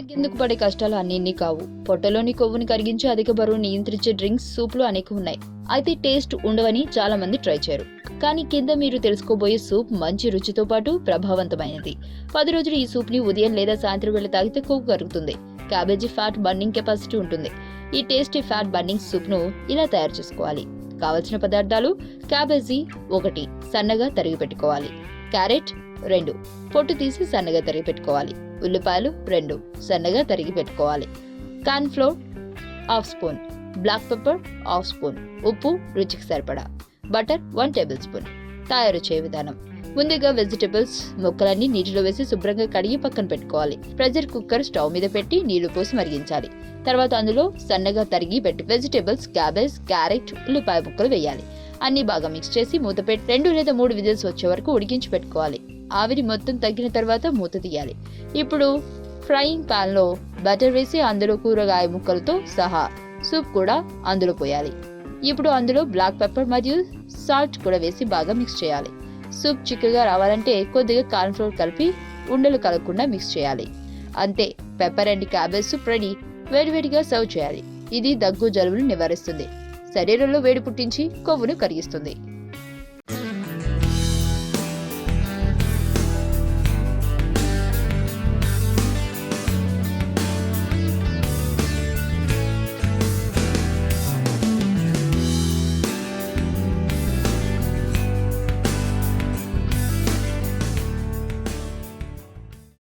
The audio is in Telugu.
తగ్గేందుకు పడే కష్టాలు అన్నిన్ని కావు. పొట్టలోని కొవ్వుని కరిగించి అధిక బరువు నియంత్రించే డ్రింక్స్ సూప్లు అనేక ఉన్నాయి. అయితే టేస్ట్ ఉండవని చాలా మంది ట్రై చేయరు. కానీ కింద మీరు తెలుసుకోబోయే సూప్ మంచి రుచితో పాటు ప్రభావవంతమైనది. పది రోజులు ఈ సూప్ని ఉదయం లేదా సాయంత్రం వేళ తాగితే కొవ్వు కరుగుతుంది. క్యాబేజీ ఫ్యాట్ బర్నింగ్ కెపాసిటీ ఉంటుంది. ఈ టేస్టీ ఫ్యాట్ బర్నింగ్ సూప్ను ఇలా తయారు చేసుకోవాలి. కావలసిన పదార్థాలు క్యాబేజీ ఒకటి సన్నగా తరిగి పెట్టుకోవాలి క్యారెట్ రెండు పొట్టు తీసి సన్నగా తరిగి పెట్టుకోవాలి ఉల్లిపాయలు రెండు సన్నగా తరిగి పెట్టుకోవాలి. Corn flour half spoon black pepper half spoon ఉప్పు రుచికి సరిపడా. బటర్ వన్ టేబుల్ స్పూన్ తయారు చేయ విధానం. ముందుగా వెజిటబుల్స్ ముక్కలన్నీ నీటిలో వేసి శుభ్రంగా కడిగి పక్కన పెట్టుకోవాలి. ప్రెషర్ కుక్కర్ స్టవ్ మీద పెట్టి నీళ్ళు పోసి మరిగించాలి. తర్వాత అందులో సన్నగా తరిగి పెట్టి వెజిటబుల్స్ క్యాబేజ్ క్యారెట్ ఉల్లిపాయ ముక్కలు వేయాలి. అన్ని బాగా మిక్స్ చేసి మూత పెట్టి రెండు లేదా మూడు విజిల్స్ వచ్చే వరకు ఉడికించి పెట్టుకోవాలి. ఆవిరి మొత్తం తగ్గిన తర్వాత మూత తీయాలి. ఇప్పుడు ఫ్రైయింగ్ ప్యాన్లో బటర్ వేసి అందులో కూరగాయ ముక్కలతో సహా సూప్ కూడా అందులో పోయాలి. ఇప్పుడు అందులో బ్లాక్ పెప్పర్ మరియు సాల్ట్ కూడా వేసి బాగా మిక్స్ చేయాలి. సూప్ చిక్కగా రావాలంటే కొద్దిగా కార్న్ ఫ్లోర్ కలిపి ఉండలు కలగకుండా మిక్స్ చేయాలి. అంతే pepper and cabbage soup ready. వేడివేడిగా సర్వ్ చేయాలి. ఇది దగ్గు జలుబును నివారిస్తుంది. శరీరంలో వేడి పుట్టించి కొవ్వును కరిగిస్తుంది.